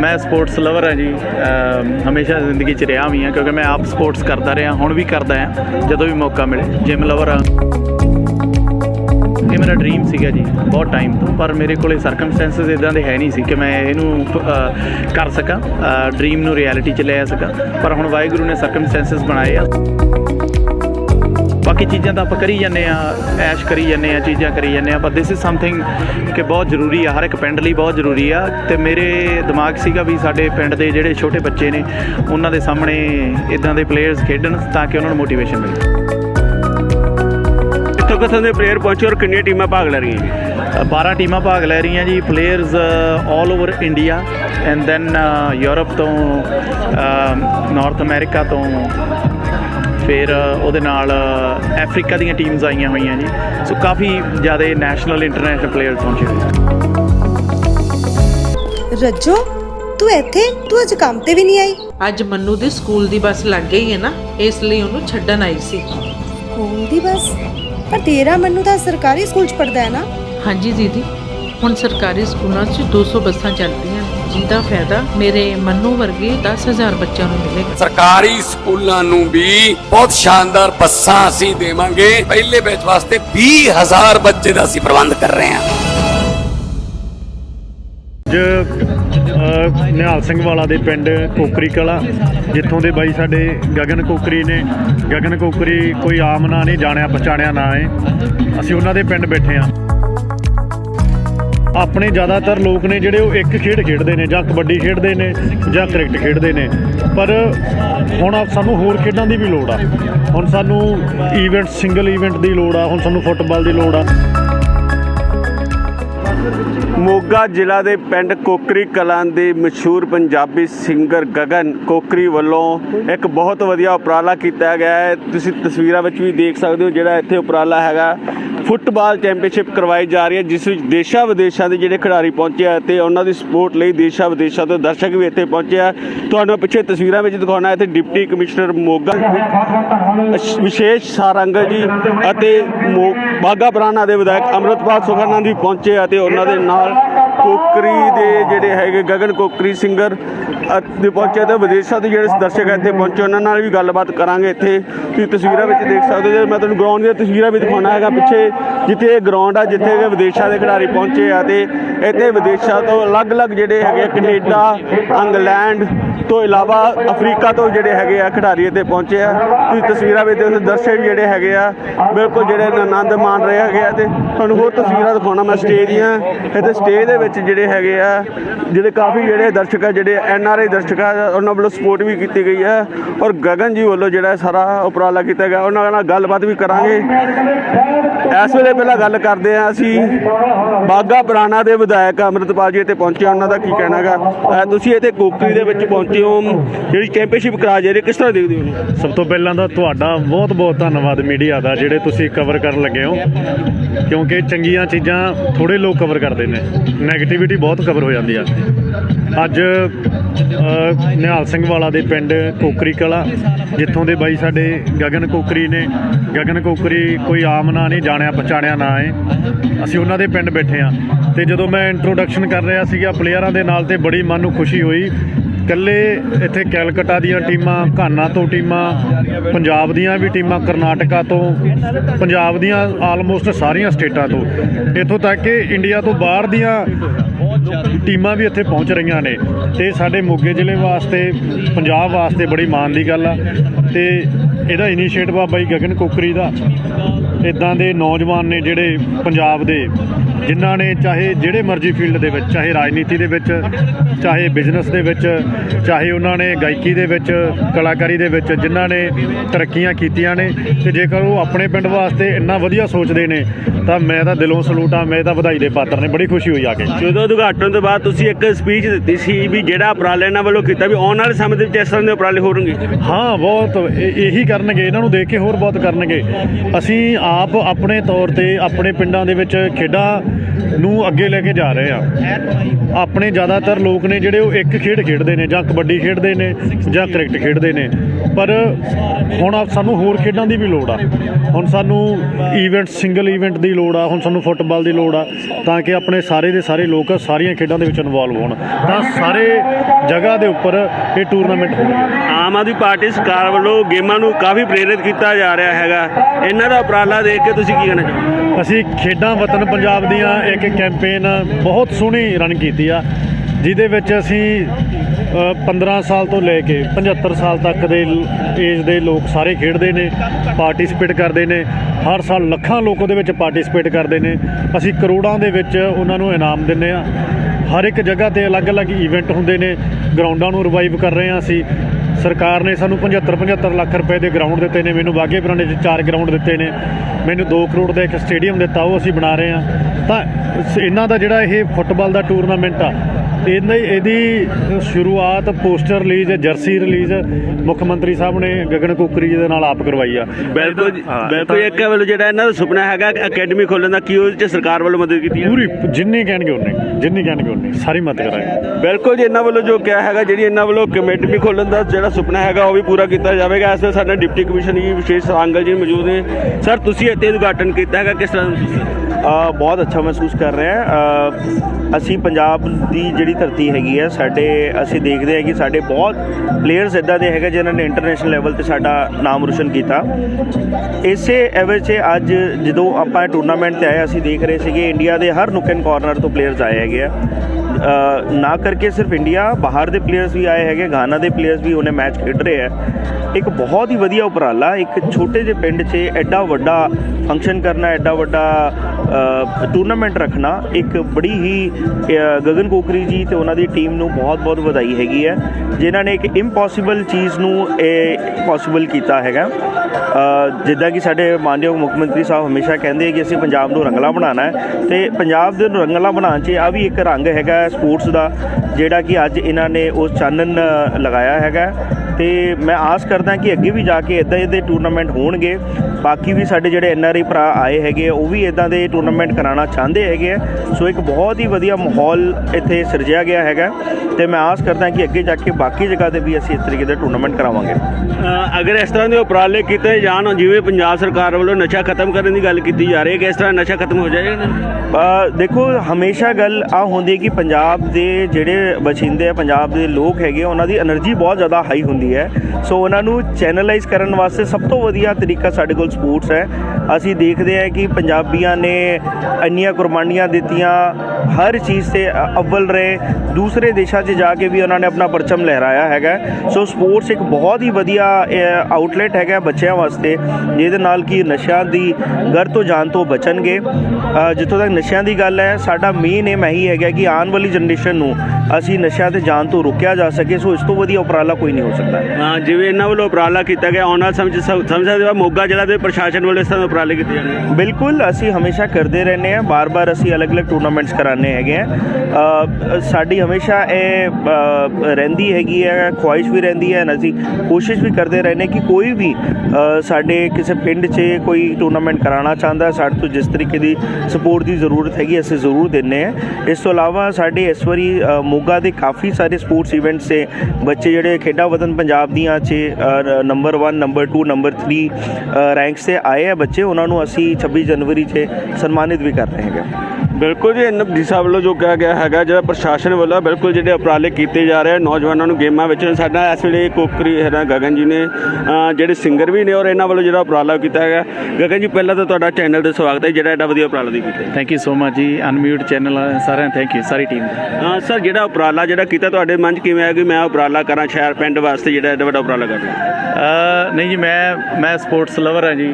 ਮੈਂ sports lover ਹਾਂ ਜੀ ਹਮੇਸ਼ਾ ਜ਼ਿੰਦਗੀ 'ਚ ਰਿਹਾ ਵੀ ਹਾਂ, ਕਿਉਂਕਿ ਮੈਂ ਆਪ ਸਪੋਰਟਸ ਕਰਦਾ ਰਿਹਾ, ਹੁਣ ਵੀ ਕਰਦਾ ਹਾਂ, ਜਦੋਂ ਵੀ ਮੌਕਾ ਮਿਲੇ ਜਿਮ ਲਵਰ ਹਾਂ। ਇਹ ਮੇਰਾ ਡ੍ਰੀਮ ਸੀਗਾ ਜੀ, ਬਹੁਤ ਟਾਈਮ ਤੋਂ, ਪਰ ਮੇਰੇ ਕੋਲੇ ਸਰਕਮਸਟੈਂਸਸ ਇਦਾਂ ਦੇ ਹੈ ਨਹੀਂ ਸੀ ਕਿ ਮੈਂ ਇਹਨੂੰ ਕਰ ਸਕਾਂ ਡ੍ਰੀਮ ਨੂੰ ਰਿਐਲਿਟੀ 'ਚ ਲੈ ਸਕਾਂ, ਪਰ ਹੁਣ ਵਾਹਿਗੁਰੂ ਨੇ ਸਰਕਮਸਟੈਂਸਸ ਬਣਾਏ ਆ। ਬਾਕੀ ਚੀਜ਼ਾਂ ਤਾਂ ਆਪਾਂ ਕਰੀ ਜਾਂਦੇ ਆ ਐਸ਼ ਕਰੀ ਜਾਂਦੇ ਆ ਚੀਜ਼ਾਂ ਕਰੀ ਜਾਂਦੇ ਆ ਪਰ ਦਿਸ ਇਜ਼ ਸਮਥਿੰਗ ਕਿ ਬਹੁਤ ਜ਼ਰੂਰੀ ਆ ਹਰ ਇੱਕ ਪਿੰਡ ਲਈ ਬਹੁਤ ਜ਼ਰੂਰੀ ਆ ਤੇ ਮੇਰੇ ਦਿਮਾਗ ਸੀਗਾ ਵੀ ਸਾਡੇ ਪਿੰਡ ਦੇ ਜਿਹੜੇ ਛੋਟੇ ਬੱਚੇ ਨੇ ਉਹਨਾਂ ਦੇ ਸਾਹਮਣੇ ਇਦਾਂ ਦੇ ਪਲੇਅਰਸ ਖੇਡਣ ਤਾਂ ਕਿ ਉਹਨਾਂ ਨੂੰ ਮੋਟੀਵੇਸ਼ਨ ਮਿਲੇ। ਕਿੱਥੋਂ ਕਿੱਥੋਂ ਦੇ ਪਲੇਅਰ ਪਹੁੰਚੇ ਔਰ ਕਿੰਨੀਆਂ ਟੀਮਾਂ ਭਾਗ ਲੈ ਰਹੀਆਂ ਜੀ? ਅ, 12 ਟੀਮਾਂ ਭਾਗ ਲੈ ਰਹੀਆਂ ਜੀ players 올 over India and then Europe ਤੋਂ ਨਾਰਥ ਅਮਰੀਕਾ ਤੋਂ ਫਿਰ ਉਹਦੇ ਨਾਲ ਅਫਰੀਕਾ ਦੀਆਂ ਟੀਮਸ ਆਈਆਂ ਹੋਈਆਂ ਜੀ। ਸੋ ਕਾਫੀ ਜ਼ਿਆਦਾ ਨੈਸ਼ਨਲ ਇੰਟਰਨੈਸ਼ਨਲ ਪਲੇਅਰਸ ਪਹੁੰਚੇ ਹੋਏ ਰੱਜੋ ਤੂੰ ਇੱਥੇ? ਤੂੰ ਅੱਜ ਕੰਮ ਤੇ ਵੀ ਨਹੀਂ ਆਈ? ਅੱਜ ਮੰਨੂ ਦੀ ਸਕੂਲ ਦੀ ਬੱਸ ਲੱਗ ਗਈ ਹੈ ਨਾ ਇਸ ਲਈ ਉਹਨੂੰ ਛੱਡਣ ਆਈ ਸੀ। ਸਕੂਲ ਦੀ ਬਸ? ਪਰ ਤੇਰਾ ਮੈਨੂੰ ਤਾਂ ਸਰਕਾਰੀ ਸਕੂਲ ਚ ਪੜਦਾ ਹੈ ਨਾ। ਹਾਂਜੀ ਦੀਦੀ ਹੁਣ ਸਰਕਾਰੀ ਸਕੂਲਾਂ 'ਚ 200 ਬੱਸਾਂ ਚੱਲਦੀਆਂ ਜਿਹਦਾ ਫਾਇਦਾ ਮੇਰੇ ਮੰਨੂ ਵਰਗੇ 10000 ਬੱਚਿਆਂ ਨੂੰ ਮਿਲੇਗਾ ਸਰਕਾਰੀ ਸਕੂਲਾਂ ਨੂੰ ਵੀ ਬਹੁਤ ਸ਼ਾਨਦਾਰ ਬੱਸਾਂ ਅਸੀਂ ਦੇਵਾਂਗੇ। ਪਹਿਲੇ ਬੈਚ ਵਾਸਤੇ 20000 ਬੱਚੇ ਦਾ ਅਸੀਂ ਪ੍ਰਬੰਧ ਕਰ ਰਹੇ ਹਾਂ। ਨਿਹਾਲ ਸਿੰਘ ਵਾਲਾ ਦੇ ਪਿੰਡ ਕੋਕਰੀ ਕਲਾ ਜਿੱਥੋਂ ਦੇ ਬਾਈ ਸਾਡੇ ਗਗਨ ਕੋਕਰੀ ਨੇ। ਗਗਨ ਕੋਕਰੀ ਕੋਈ ਆਮ ਨਾਂ ਨਹੀਂ ਜਾਣਿਆ ਪਛਾਣਿਆ ਨਾਂ ਹੈ ਅਸੀਂ ਉਹਨਾਂ ਦੇ ਪਿੰਡ ਬੈਠੇ ਆ ਆਪਣੇ ਜ਼ਿਆਦਾਤਰ ਲੋਕ ਨੇ ਜਿਹੜੇ ਉਹ ਇੱਕ ਖੇਡ ਖੇਡਦੇ ਨੇ, ਜਾਂ ਕਬੱਡੀ ਖੇਡਦੇ ਨੇ, ਜਾਂ ਕ੍ਰਿਕਟ ਖੇਡਦੇ ਨੇ। ਪਰ ਹੁਣ ਸਾਨੂੰ ਹੋਰ ਖੇਡਾਂ ਦੀ ਵੀ ਲੋੜ ਆ। ਹੁਣ ਸਾਨੂੰ ਈਵੈਂਟ ਸਿੰਗਲ ਈਵੈਂਟ ਦੀ ਲੋੜ ਆ, ਹੁਣ ਸਾਨੂੰ ਫੁੱਟਬਾਲ ਦੀ ਲੋੜ ਆ। ਮੋਗਾ ਜ਼ਿਲ੍ਹਾ ਦੇ ਪਿੰਡ ਕੋਕਰੀ ਕਲਾਂ ਦੇ ਮਸ਼ਹੂਰ ਪੰਜਾਬੀ ਸਿੰਗਰ ਗਗਨ ਕੋਕਰੀ ਵੱਲੋਂ ਇੱਕ ਬਹੁਤ ਵਧੀਆ ਉਪਰਾਲਾ ਕੀਤਾ ਗਿਆ ਹੈ। ਤੁਸੀਂ ਤਸਵੀਰਾਂ ਵਿੱਚ ਵੀ ਦੇਖ ਸਕਦੇ ਹੋ ਜਿਹੜਾ ਇੱਥੇ ਉਪਰਾਲਾ ਹੈਗਾ। ਫੁੱਟਬਾਲ ਚੈਂਪੀਅਨਸ਼ਿਪ ਕਰਵਾਈ ਜਾ ਰਹੀ ਹੈ, ਜਿਸ ਵਿੱਚ ਦੇਸ਼ਾਂ ਵਿਦੇਸ਼ਾਂ ਦੇ ਜਿਹੜੇ ਖਿਡਾਰੀ ਪਹੁੰਚੇ ਆ ਤੇ ਉਹਨਾਂ ਦੀ ਸਪੋਰਟ ਲਈ ਦੇਸ਼ਾਂ ਵਿਦੇਸ਼ਾਂ ਤੋਂ ਦਰਸ਼ਕ ਵੀ ਇੱਥੇ ਪਹੁੰਚੇ ਆ। ਤੁਹਾਨੂੰ ਪਿੱਛੇ ਤਸਵੀਰਾਂ ਵਿੱਚ ਦਿਖਾਉਣਾ, ਇੱਥੇ ਡਿਪਟੀ ਕਮਿਸ਼ਨਰ ਮੋਗਾ ਅਸ਼- ਵਿਸ਼ੇਸ਼ ਸਾਰੰਗ ਜੀ ਅਤੇ ਮੋ- ਬਾਘਾ ਪੁਰਾਣਾ ਦੇ ਵਿਧਾਇਕ ਅੰਮ੍ਰਿਤਪਾਲ ਸੁਖਾਨੰਦ ਵੀ ਪਹੁੰਚੇ ਅਤੇ ਉਹਨਾਂ ਦੇ ਨਾਲ ਕੋਕਰੀ ਦੇ ਜਿਹੜੇ ਹੈਗੇ ਗਗਨ ਕੋਕਰੀ ਸਿੰਗਰ ਦੇ ਪਹੁੰਚੇ ਤੇ ਵਿਦੇਸ਼ਾਂ ਦੇ ਜਿਹੜੇ ਦਰਸ਼ਕ ਇੱਥੇ ਪਹੁੰਚੇ, ਉਹਨਾਂ ਨਾਲ ਵੀ ਗੱਲਬਾਤ ਕਰਾਂਗੇ ਇੱਥੇ। ਤੁਸੀਂ ਤਸਵੀਰਾਂ ਵਿੱਚ ਦੇਖ ਸਕਦੇ ਹੋ, ਜੇ ਮੈਂ ਤੁਹਾਨੂੰ ਗਰਾਊਂਡ ਦੀਆਂ ਤਸਵੀਰਾਂ ਵੀ ਦਿਖਾਉਣਾ ਹੈਗਾ ਪਿੱਛੇ, ਜਿੱਥੇ ਇਹ ਗਰਾਊਂਡ ਆ, ਜਿੱਥੇ ਵਿਦੇਸ਼ਾਂ ਦੇ ਖਿਡਾਰੀ ਪਹੁੰਚੇ ਆ ਤੇ ਇੱਥੇ ਵਿਦੇਸ਼ਾਂ ਤੋਂ ਅਲੱਗ-ਅਲੱਗ ਜਿਹੜੇ ਹੈਗੇ ਕੈਨੇਡਾ, ਇੰਗਲੈਂਡ ਤੋਂ ਇਲਾਵਾ ਅਫਰੀਕਾ ਤੋਂ ਜਿਹੜੇ ਹੈਗੇ ਆ ਖਿਡਾਰੀ ਇੱਥੇ ਪਹੁੰਚੇ ਆ। ਤੁਸੀਂ ਤਸਵੀਰਾਂ ਵਿੱਚ ਦੇਖੋ ਦਰਸ਼ਕ ਜਿਹੜੇ ਹੈਗੇ ਆ, ਬਿਲਕੁਲ ਜਿਹੜੇ ਆਨੰਦ ਮਾਣ ਰਹੇ ਹੈਗੇ ਆ ਤੇ ਤੁਹਾਨੂੰ ਹੋਰ ਤਸਵੀਰਾਂ ਦਿਖਾਉਣਾ ਮੈਂ ਸਟੇਜ ਦੀਆਂ। ਇੱਥੇ ਸਟੇਜ ਦੇ ਵਿੱਚ ਜਿਹੜੇ ਹੈਗੇ ਆ, ਜਿਹੜੇ ਕਾਫੀ ਜਿਹੜੇ ਦਰਸ਼ਕ ਆ, ਜਿਹੜੇ ਐਨ ਆਰ ਆਈ ਦਰਸ਼ਕ ਆ, ਉਹਨਾਂ ਵੱਲੋਂ ਸਪੋਰਟ ਵੀ ਕੀਤੀ ਗਈ ਹੈ ਔਰ ਗਗਨ ਜੀ ਵੱਲੋਂ ਜਿਹੜਾ ਸਾਰਾ ਉਪਰਾਲਾ ਕੀਤਾ ਗਿਆ। ਉਹਨਾਂ ਨਾਲ ਗੱਲਬਾਤ ਵੀ ਕਰਾਂਗੇ। ਇਸ ਵੇਲੇ ਪਹਿਲਾਂ ਗੱਲ ਕਰਦੇ ਆ ਅਸੀਂ ਬਾਗਾ ਪੁਰਾਣਾ ਦੇ ਵਿਧਾਇਕ ਅੰਮ੍ਰਿਤਪਾਲ ਜੀ ਇੱਥੇ ਪਹੁੰਚੇ ਉਹਨਾਂ ਦਾ ਕੀ ਕਹਿਣਾ ਤੁਸੀਂ ਇੱਥੇ ਕੋਕਰੀ ਦੇ ਵਿੱਚ ਪਹੁੰਚੇ ਹੋ, ਜਿਹੜੀ ਚੈਂਪੀਅਨਸ਼ਿਪ ਕਰਾ ਜਾ ਰਹੀ ਕਿਸ ਤਰ੍ਹਾਂ ਦੇਖਦੇ ਹੋ ਸਭ ਤੋਂ ਪਹਿਲਾਂ ਤਾਂ ਤੁਹਾਡਾ ਬਹੁਤ ਬਹੁਤ ਧੰਨਵਾਦ ਮੀਡੀਆ ਦਾ, ਜਿਹੜੇ ਤੁਸੀਂ ਕਵਰ ਕਰਨ ਲੱਗੇ ਹੋ, ਕਿਉਂਕਿ ਚੰਗੀਆਂ ਚੀਜ਼ਾਂ ਥੋੜੇ ਲੋਕ ਕਵਰ ਕਰਦੇ ਨੇ। 네ਗੇਟਿਵਿਟੀ ਬਹੁਤ ਕਵਰ ਹੋ ਜਾਂਦੀ ਆ। ਅੱਜ ਨਿਹਾਲ ਸਿੰਘ ਵਾਲਾ ਦੇ ਪਿੰਡ ਕੋਕਰੀ ਕਲਾ, ਜਿੱਥੋਂ ਦੇ ਬਾਈ ਸਾਡੇ ਗਗਨ ਕੋਕਰੀ ਨੇ। ਗਗਨ ਕੋਕਰੀ ਕੋਈ ਆਮ ਨਾਂ ਨਹੀਂ, ਜਾਣਿਆ ਪਛਾਣਿਆ ਨਾਂ ਹੈ ਅਸੀਂ ਉਹਨਾਂ ਦੇ ਪਿੰਡ ਬੈਠੇ ਆ। ਤੇ ਜਦੋਂ ਮੈਂ ਇੰਟਰੋਡਕਸ਼ਨ ਕਰ ਰਿਹਾ ਸੀਗਾ ਪਲੇਅਰਾਂ ਦੇ ਨਾਲ ਤੇ ਬੜੀ ਮਨ ਨੂੰ ਖੁਸ਼ੀ ਹੋਈ। ਕੱਲੇ ਇੱਥੇ ਕੈਲਕਟਾ ਦੀਆਂ ਟੀਮਾਂ, ਘਾਨਾ ਤੋਂ ਟੀਮਾਂ, ਪੰਜਾਬ ਦੀਆਂ ਵੀ ਟੀਮਾਂ, ਕਰਨਾਟਕਾ ਤੋਂ, ਪੰਜਾਬ ਦੀਆਂ ਆਲਮੋਸਟ ਸਾਰੀਆਂ ਸਟੇਟਾਂ ਤੋਂ। ਇੱਥੋਂ ਤੱਕ ਕਿ ਇੰਡੀਆ ਤੋਂ ਬਾਹਰ ਦੀਆਂ ਟੀਮਾਂ ਵੀ ਇੱਥੇ ਪਹੁੰਚ ਰਹੀਆਂ ਨੇ। ਤੇ ਸਾਡੇ ਮੋਗੇ ਜ਼ਿਲ੍ਹੇ ਵਾਸਤੇ, ਪੰਜਾਬ ਵਾਸਤੇ ਬੜੀ ਮਾਣ ਦੀ ਗੱਲ ਆ। ਤੇ ਇਹਦਾ ਇਨੀਸ਼ੀਏਟਿਵ ਆ ਬਾਈ ਗਗਨ ਕੋਕਰੀ ਦਾ। ਇਦਾਂ ਦੇ ਨੌਜਵਾਨ ਨੇ ਜਿਹੜੇ ਪੰਜਾਬ ਦੇ, ਜਿਨ੍ਹਾਂ ਨੇ ਚਾਹੇ ਜਿਹੜੇ ਮਰਜ਼ੀ ਫੀਲਡ ਦੇ ਵਿੱਚ, ਚਾਹੇ ਰਾਜਨੀਤੀ ਦੇ ਵਿੱਚ, ਚਾਹੇ ਬਿਜ਼ਨਸ ਦੇ ਵਿੱਚ, ਚਾਹੇ ਉਹਨਾਂ ਨੇ ਗਾਇਕੀ ਦੇ ਵਿੱਚ, ਕਲਾਕਾਰੀ ਦੇ ਵਿੱਚ, ਜਿਨ੍ਹਾਂ ਨੇ ਤਰੱਕੀਆਂ ਕੀਤੀਆਂ ਨੇ, ਤੇ ਜੇਕਰ ਉਹ ਆਪਣੇ ਪਿੰਡ ਵਾਸਤੇ ਇੰਨਾ ਵਧੀਆ ਸੋਚਦੇ ਨੇ ਤਾਂ ਮੈਂ ਤਾਂ ਦਿਲੋਂ ਸਲੂਟ ਆ ਮੈਂ ਤਾਂ ਵਧਾਈ ਦੇ ਪਾਤਰ ਨੇ ਬੜੀ ਖੁਸ਼ੀ ਹੋਈ ਆ ਕੇ। ਜਦੋਂ ਉਦਘਾਟਨ ਤੋਂ ਬਾਅਦ ਤੁਸੀਂ ਇੱਕ ਸਪੀਚ ਦਿੱਤੀ ਸੀ ਵੀ ਜਿਹੜਾ ਉਪਰਾਲਾ ਇਹਨਾਂ ਵੱਲੋਂ ਕੀਤਾ ਵੀ ਆਉਣ ਵਾਲੇ ਸਮੇਂ ਦੇ ਵਿੱਚ ਇਸ ਤਰ੍ਹਾਂ ਦੇ ਉਪਰਾਲੇ ਹੋਣਗੇ। ਹਾਂ ਬਹੁਤ ਇਹ- ਕਰਨਗੇ ਇਹਨਾਂ ਨੂੰ ਦੇਖ ਕੇ ਹੋਰ ਬਹੁਤ ਕਰਨਗੇ। ਅਸੀਂ ਆਪ ਆਪਣੇ ਤੌਰ ਤੇ ਆਪਣੇ ਪਿੰਡਾਂ ਦੇ ਵਿੱਚ ਖੇਡਾਂ ਨੂੰ ਅੱਗੇ ਲੈ ਕੇ ਜਾ ਰਹੇ ਆ ਆਪਣੇ ਜ਼ਿਆਦਾਤਰ ਲੋਕ ਨੇ ਜਿਹੜੇ ਉਹ ਇੱਕ ਖੇਡ ਖੇਡਦੇ ਨੇ ਜਾਂ ਕਬੱਡੀ ਖੇਡਦੇ ਨੇ ਜਾਂ ਕ੍ਰਿਕਟ ਖੇਡਦੇ ਨੇ। ਪਰ ਹੁਣ ਸਾਨੂੰ ਹੋਰ ਖੇਡਾਂ ਦੀ ਵੀ ਲੋੜ ਆ। ਹੁਣ ਸਾਨੂੰ ਇਵੈਂਟ ਸਿੰਗਲ ਇਵੈਂਟ ਦੀ ਲੋੜ ਆ ਹੁਣ ਸਾਨੂੰ ਫੁੱਟਬਾਲ ਦੀ ਲੋੜ ਆ ਤਾਂ ਕਿ ਆਪਣੇ ਸਾਰੇ ਦੇ ਸਾਰੇ ਲੋਕ ਸਾਰੀਆਂ ਖੇਡਾਂ ਦੇ ਵਿੱਚ ਇਨਵੋਲਵ ਹੋਣ। ਤਾਂ ਸਾਰੇ ਜਗ੍ਹਾ ਦੇ ਉੱਪਰ ਇਹ ਟੂਰਨਾਮੈਂਟ ਹੋਣਗੇ ਆਮ ਆਦਮੀ ਪਾਰਟੀ ਸਰਕਾਰ ਵੱਲੋਂ ਗੇਮਾਂ ਨੂੰ ਕਾਫੀ ਪ੍ਰੇਰਿਤ ਕੀਤਾ ਜਾ ਰਿਹਾ ਹੈਗਾ। ਇਹਨਾਂ ਦਾ ਉਪਰਾਲਾ ਦੇਖ ਕੇ ਤੁਸੀਂ ਕੀ ਕਹਿਣਾ ਚਾਹੋਗੇ? ਅਸੀਂ ਖੇਡਾਂ ਵਤਨ ਪੰਜਾਬ ਦੀਆਂ ਇੱਕ ਕੈਂਪੇਨ ਬਹੁਤ ਸੋਹਣੀ ਰਨ ਕੀਤੀ ਆ ਜਿਹਦੇ ਵਿੱਚ ਅਸੀਂ 15 ਸਾਲ ਤੋਂ ਲੈ ਕੇ 75 ਸਾਲ ਤੱਕ ਦੇ ਏਜ ਦੇ ਲੋਕ ਸਾਰੇ ਖੇਡਦੇ ਨੇ ਪਾਰਟਿਸਿਪੇਟ ਕਰਦੇ ਨੇ। ਹਰ ਸਾਲ ਲੱਖਾਂ ਲੋਕ ਉਹਦੇ ਵਿੱਚ ਪਾਰਟਿਸਿਪੇਟ ਕਰਦੇ ਨੇ। ਅਸੀਂ ਕਰੋੜਾਂ ਦੇ ਵਿੱਚ ਉਹਨਾਂ ਨੂੰ ਇਨਾਮ ਦਿੰਨੇ ਆ ਹਰ ਇੱਕ ਜਗ੍ਹਾ ਤੇ ਅਲੱਗ-ਅਲੱਗ ਇਵੈਂਟ ਹੁੰਦੇ ਨੇ। ਗਰਾਊਂਡਾਂ ਨੂੰ ਰਿਵਾਈਵ ਕਰ ਰਹੇ ਆ ਅਸੀਂ। ਸਰਕਾਰ ਨੇ ਸਾਨੂੰ 75 75 ਲੱਖ ਰੁਪਏ ਦੇ ਗਰਾਊਂਡ ਦਿੱਤੇ ਨੇ। ਮੈਨੂੰ ਬਾਗੇ ਪੁਰਾਣੇ 'ਚ ਚਾਰ ਗਰਾਊਂਡ ਦਿੱਤੇ ਨੇ। ਮੈਨੂੰ 2 ਕਰੋੜ ਦਾ ਇੱਕ ਸਟੇਡੀਅਮ ਦਿੱਤਾ, ਉਹ ਅਸੀਂ ਬਣਾ ਰਹੇ ਹਾਂ। ਤਾਂ ਇਹਨਾਂ ਦਾ ਜਿਹੜਾ ਇਹ ਫੁੱਟਬਾਲ ਦਾ ਟੂਰਨਾਮੈਂਟ ਆ ਇਹਦੀ ਇਹਦੀ ਸ਼ੁਰੂਆਤ ਪੋਸਟਰ ਰਿਲੀਜ਼ ਜਰਸੀ ਰਿਲੀਜ਼ ਮੁੱਖ ਮੰਤਰੀ ਸਾਹਿਬ ਨੇ ਗਗਨ ਕੋਕਰੀ ਜੀ ਦੇ ਨਾਲ ਆਪ ਕਰਵਾਈ ਆ। ਬਿਲਕੁਲ ਬਿਲਕੁਲ ਇੱਕ ਵੱਲੋਂ ਜਿਹੜਾ ਇਹਨਾਂ ਦਾ ਸੁਪਨਾ ਹੈਗਾ ਕਿ ਅਕੈਡਮੀ ਖੋਲਣ ਦਾ ਕੀ ਉਹਦੇ ਚ ਸਰਕਾਰ ਵੱਲੋਂ ਮਦਦ ਕੀਤੀ ਹੈ ਪੂਰੀ ਜਿੰਨੀ ਕਹਿਣਗੇ ਉਨੇ ਜਿੰਨੀ ਕਹਿਣਗੇ ਉਨੀ ਸਾਰੀ ਮਦਦ ਕਰਾਂਗੇ। ਬਿਲਕੁਲ ਜੀ ਇਹਨਾਂ ਵੱਲੋਂ ਜੋ ਕਿਹਾ ਹੈਗਾ ਜਿਹੜੀ ਇਹਨਾਂ ਵੱਲੋਂ ਕਮੇਟੀ ਵੀ ਖੋਲਣ ਦਾ ਜਿਹੜਾ ਸੁਪਨਾ ਹੈਗਾ ਉਹ ਵੀ ਪੂਰਾ ਕੀਤਾ ਜਾਵੇਗਾ। ਇਸ ਵੇਲੇ ਸਾਡੇ ਡਿਪਟੀ ਕਮਿਸ਼ਨਰ ਜੀ ਵਿਸ਼ੇਸ਼ ਸਾਂਗਲ ਜੀ ਮੌਜੂਦ ਨੇ। ਸਰ ਤੁਸੀਂ ਇੱਥੇ ਉਦਘਾਟਨ ਕੀਤਾ ਹੈਗਾ ਕਿਸ ਤਰ੍ਹਾਂ ਬਹੁਤ ਅੱਛਾ ਮਹਿਸੂਸ ਕਰ ਰਹੇ ਅ, ਅਸੀਂ ਪੰਜਾਬ ਦੀ ਜਿਹੜੀ ਧਰਤੀ ਹੈਗੀ ਆ, ਸਾਡੇ ਅਸੀਂ ਦੇਖਦੇ ਹਾਂ ਕਿ ਸਾਡੇ ਬਹੁਤ ਪਲੇਅਰਸ ਇਦਾਂ ਦੇ ਹੈਗੇ ਜਿਨ੍ਹਾਂ ਨੇ ਇੰਟਰਨੈਸ਼ਨਲ ਲੈਵਲ ਤੇ ਸਾਡਾ ਨਾਮ ਰੋਸ਼ਨ ਕੀਤਾ। ਇਸੇ ਐਵਰ 'ਚ ਅੱਜ ਜਦੋਂ ਆਪਾਂ ਟੂਰਨਾਮੈਂਟ ਤੇ ਆਏ, ਅਸੀਂ ਦੇਖ ਰਹੇ ਸੀਗੇ ਇੰਡੀਆ ਦੇ ਹਰ ਨੁੱਕ ਐਂਡ ਕਾਰਨਰ ਤੋਂ ਪਲੇਅਰਸ ਆਏ ਹੈਗੇ ਆ। ਨਾ ਕਰਕੇ ਸਿਰਫ ਇੰਡੀਆ ਬਾਹਰ ਦੇ ਪਲੇਅਰਸ ਵੀ ਆਏ ਹੈਗੇ ਗਾਨਾ ਦੇ ਪਲੇਅਰਸ ਵੀ ਉਹਨੇ ਮੈਚ ਖੇਡ ਰਹੇ ਆ ਇੱਕ ਬਹੁਤ ਹੀ ਵਧੀਆ ਉਪਰਾਲਾ ਇੱਕ ਛੋਟੇ ਜਿਹੇ ਪਿੰਡ 'ਚ ਐਡਾ ਵੱਡਾ ਫੰਕਸ਼ਨ ਕਰਨਾ ਐਡਾ ਵੱਡਾ ਟੂਰਨਾਮੈਂਟ ਰੱਖਣਾ ਇੱਕ ਬੜੀ ਹੀ ਅ, ਗਗਨ ਕੋਕਰੀ ਜੀ ਤੇ ਉਹਨਾਂ ਦੀ ਟੀਮ ਨੂੰ ਬਹੁਤ-ਬਹੁਤ ਵਧਾਈ ਹੈਗੀ ਹੈ ਜਿਨ੍ਹਾਂ ਨੇ ਇੱਕ ਇੰਪੋਸੀਬਲ ਚੀਜ਼ ਨੂੰ ਇਹ ਪੋਸੀਬਲ ਕੀਤਾ ਹੈਗਾ। ਜਿੱਦਾਂ ਕਿ ਸਾਡੇ ਮਾਨਯੋਗ ਮੁੱਖ ਮੰਤਰੀ ਸਾਹਿਬ ਹਮੇਸ਼ਾ ਕਹਿੰਦੇ ਕਿ ਅਸੀਂ ਪੰਜਾਬ ਨੂੰ ਰੰਗਲਾ ਬਣਾਉਣਾ ਹੈ ਤੇ ਪੰਜਾਬ ਦੇ ਨੂੰ ਰੰਗਲਾ ਬਣਾਉਣ 'ਚ ਆ ਵੀ ਇੱਕ ਰੰਗ ਹੈਗਾ ਸਪੋਰਟਸ ਦਾ ਜਿਹੜਾ ਕਿ ਅੱਜ ਇਹਨਾਂ ਨੇ ਉਹ ਚਾਨਣ ਲਗਾਇਆ ਹੈਗਾ। ਤੇ ਮੈਂ ਆਸ ਕਰਦਾ ਕਿ ਅੱਗੇ ਵੀ ਜਾ ਕੇ ਇਦਾਂ ਦੇ ਟੂਰਨਾਮੈਂਟ ਹੋਣਗੇ। ਬਾਕੀ ਵੀ ਸਾਡੇ ਜਿਹੜੇ ਐੱਨ ਆਰ ਆਈ ਭਰਾ ਆਏ ਹੈਗੇ ਉਹ ਵੀ ਇਦਾਂ ਦੇ ਟੂਰਨਾਮੈਂਟ ਕਰਾਉਣਾ ਚਾਹੁੰਦੇ ਹੈਗੇ ਸੋ ਇੱਕ ਬਹੁਤ ਹੀ ਵਧੀਆ ਮਾਹੌਲ ਇੱਥੇ ਸਿਰਜਿਆ ਗਿਆ ਹੈਗਾ। ਤੇ ਮੈਂ ਆਸ ਕਰਦਾ ਕਿ ਅੱਗੇ ਜਾ ਕੇ ਬਾਕੀ ਜਗ੍ਹਾ ਤੇ ਵੀ ਅਸੀਂ ਇਸ ਤਰੀਕੇ ਦੇ ਟੂਰਨਾਮੈਂਟ ਕਰਾਵਾਂਗੇ। ਅਗਰ ਇਸ ਤਰ੍ਹਾਂ ਦੇ ਉਪਰਾਲੇ ਕੀਤੇ ਜਾਣ ਜਿਵੇਂ ਪੰਜਾਬ ਸਰਕਾਰ ਵੱਲੋਂ ਨਸ਼ਾ ਖਤਮ ਕਰਨ ਦੀ ਗੱਲ ਕੀਤੀ ਜਾ ਰਹੀ ਹੈ ਕਿ ਇਸ ਤਰ੍ਹਾਂ ਨਸ਼ਾ ਖਤਮ ਹੋ ਜਾਏਗਾ? ਦੇਖੋ ਹਮੇਸ਼ਾ ਗੱਲ ਆ ਹੁੰਦੀ ਹੈ ਕਿ ਪੰਜਾਬ ਦੇ ਜਿਹੜੇ ਬਚਿੰਦੇ ਆ ਪੰਜਾਬ ਦੇ ਲੋਕ ਹੈਗੇ ਉਹਨਾਂ ਦੀ એનર્ਜੀ ਬਹੁਤ ਜ਼ਿਆਦਾ ਹਾਈ ਹੁੰਦੀ ਹੈ। ਸੋ ਉਹਨਾਂ ਨੂੰ ਚੈਨਲਾਈਜ਼ ਕਰਨ ਵਾਸਤੇ ਸਭ ਤੋਂ ਵਧੀਆ ਤਰੀਕਾ ਸਾਡੇ ਕੋਲ ਸਪੋਰਟਸ ਹੈ। ਅਸੀਂ ਦੇਖਦੇ ਹਾਂ ਕਿ ਪੰਜਾਬੀਆਂ ਨੇ ਇੰਨੀਆਂ ਕੁਰਬਾਨੀਆਂ ਦਿੱਤੀਆਂ, ਹਰ ਚੀਜ਼ ਤੇ ਅ- ਅਵਲ ਰਹੇ। ਦੂਸਰੇ ਦੇਸ਼ਾਂ 'ਚ ਜਾ ਕੇ ਵੀ ਉਹਨਾਂ ਨੇ ਆਪਣਾ ਪਰਚਮ ਲਹਿਰਾਇਆ ਹੈਗਾ। ਸੋ ਸਪੋਰਟਸ ਇੱਕ ਬਹੁਤ ਹੀ ਵਧੀਆ ਆਊਟਲੈਟ ਹੈਗਾ ਬੱਚਿਆਂ ਵਾਸਤੇ, ਜਿਹਦੇ ਨਾਲ ਕਿ ਨਸ਼ਿਆਂ ਦੀ ਗਰ ਤੋਂ ਜਾਣ ਤੋਂ ਬਚਣਗੇ। ਜਿੱਥੋਂ ਤੱਕ ਨਸ਼ਿਆਂ ਦੀ ਗੱਲ ਹੈ, ਸਾਡਾ ਮੇਨ ਏਮ ਇਹੀ ਹੈਗਾ ਕਿ ਆਉਣ ਵਾਲੀ ਜਨਰੇਸ਼ਨ ਨੂੰ ਅਸੀਂ ਨਸ਼ਿਆਂ ਤੇ ਜਾਣ ਤੋਂ ਰੋਕਿਆ ਜਾ ਸਕੇ। ਸੋ ਇਸ ਤੋਂ ਵਧੀਆ ਉਪਰਾਲਾ ਕੋਈ ਨਹੀਂ ਹੋ ਸਕਦਾ। ਹਾਂ, ਜਿਵੇਂ ਇਹਨਾਂ ਵੱਲੋਂ ਉਪਰਾਲਾ ਕੀਤਾ ਗਿਆ, ਆਉਣ ਵਾਲੇ ਸਮਝ ਸਕਦੇ ਹੋ ਮੋਗਾ ਜ਼ਿਲ੍ਹਾ ਦੇ ਪ੍ਰਸ਼ਾਸਨ ਵੱਲੋਂ ਇਸ ਤਰ੍ਹਾਂ ਉਪਰਾਲੇ ਕੀਤੇ ਜਾਣਗੇ ਬਿਲਕੁਲ, ਅਸੀਂ ਹਮੇਸ਼ਾ ਕਰਦੇ ਰਹਿੰਦੇ ਹਾਂ, ਬਾਰ-ਬਾਰ ਅਸੀਂ ਅਲੱਗ-ਅਲੱਗ ਟੂਰਨਾਮੈਂਟਸ ਕਰਾਉਂਦੇ ਹੈਗੇ ਆ ਸਾਡੀ ਹਮੇਸ਼ਾ ਇਹ ਰਹਿੰਦੀ ਹੈਗੀ ਹੈ, ਖੁਆਇਸ਼ ਵੀ ਰਹਿੰਦੀ ਹੈ, ਅਸੀਂ ਕੋਸ਼ਿਸ਼ ਵੀ ਕਰਦੇ ਰਹਿੰਦੇ ਕਿ ਕੋਈ ਵੀ ਸਾਡੇ ਕਿਸੇ ਪਿੰਡ 'ਚ ਕੋਈ ਟੂਰਨਾਮੈਂਟ ਕਰਾਉਣਾ ਚਾਹੁੰਦਾ, ਸਾਡੇ ਤੋਂ ਜਿਸ ਤਰੀਕੇ ਦੀ ਸਪੋਰਟ ਦੀ ਜ਼ਰੂਰਤ ਹੈਗੀ, ਅਸੀਂ ਜ਼ਰੂਰ ਦਿੰਨੇ ਆ ਇਸ ਤੋਂ ਇਲਾਵਾ ਸਾਡੇ ਇਸ ਵਾਰੀ ਮੋਗਾ ਦੇ ਕਾਫੀ ਸਾਰੇ ਸਪੋਰਟਸ ਇਵੈਂਟਸ ਤੇ ਬੱਚੇ ਜਿਹੜੇ ਖੇਡਾਂ ਵਤਨ ਪੰਜਾਬ ਦੀਆਂ 'ਚ ਨੰਬਰ 1 ਨੰਬਰ 2 ਨੰਬਰ 3 ਰੈਂਕਸ ਤੇ ਆਏ ਆ ਬੱਚੇ। ਉਹਨਾਂ ਨੂੰ ਅਸੀਂ 26 ਜਨਵਰੀ 'ਚ ਸਨਮਾਨਿਤ ਵੀ ਕਰ ਰਹੇ ਹੈਗੇ। ਬਿਲਕੁਲ ਜੀ ਐਨਐਫਡੀ ਸਾਹਿਬ ਵੱਲੋਂ ਜੋ ਕਿਹਾ ਗਿਆ ਹੈਗਾ ਜਿਹੜਾ ਪ੍ਰਸ਼ਾਸਨ ਵੱਲੋਂ ਬਿਲਕੁਲ ਜਿਹੜੇ ਉਪਰਾਲੇ ਕੀਤੇ ਜਾ ਰਹੇ ਆ ਨੌਜਵਾਨਾਂ ਨੂੰ ਗੇਮਾਂ ਵਿੱਚ ਸਾਡਾ ਇਸ ਵੇਲੇ ਕੋਕਰੀ ਹੈਗਾ ਗਗਨ ਜੀ ਨੇ ਜਿਹੜੇ ਸਿੰਗਰ ਵੀ ਨੇ ਔਰ ਇਹਨਾਂ ਵੱਲੋਂ ਜਿਹੜਾ ਉਪਰਾਲਾ ਕੀਤਾ ਹੈਗਾ। ਗਗਨ ਜੀ ਪਹਿਲਾਂ ਤਾਂ ਤੁਹਾਡਾ ਚੈਨਲ ਤੇ ਸਵਾਗਤ ਹੈ ਜਿਹੜਾ ਐਡਾ ਵਧੀਆ ਉਪਰਾਲਾ ਦੀ ਕੀਤਾ ਥੈਂਕ ਯੂ ਸੋ ਮਚ ਜੀ ਅਨਮਿਊਟ ਚੈਨਲ ਸਾਰਿਆਂ ਥੈਂਕ ਯੂ ਸਾਰੀ ਟੀਮ ਹਾਂ ਸਰ ਜਿਹੜਾ ਉਪਰਾਲਾ ਜਿਹੜਾ ਕੀਤਾ ਤੁਹਾਡੇ ਮਨ 'ਚ ਕਿਵੇਂ ਆਇਆ ਕਿ ਮੈਂ ਉਪਰਾਲਾ ਕਰਾਂ ਸ਼ਹਿਰ ਪਿੰਡ ਵਾਸਤੇ ਜਿਹੜਾ ਐਡਾ ਵੱਡਾ ਉਪਰਾਲਾ ਕਰ ਰਿਹਾ? ਨਹੀਂ ਜੀ ਮੈਂ ਮੈਂ ਸਪੋਰਟਸ ਲਵਰ ਹਾਂ ਜੀ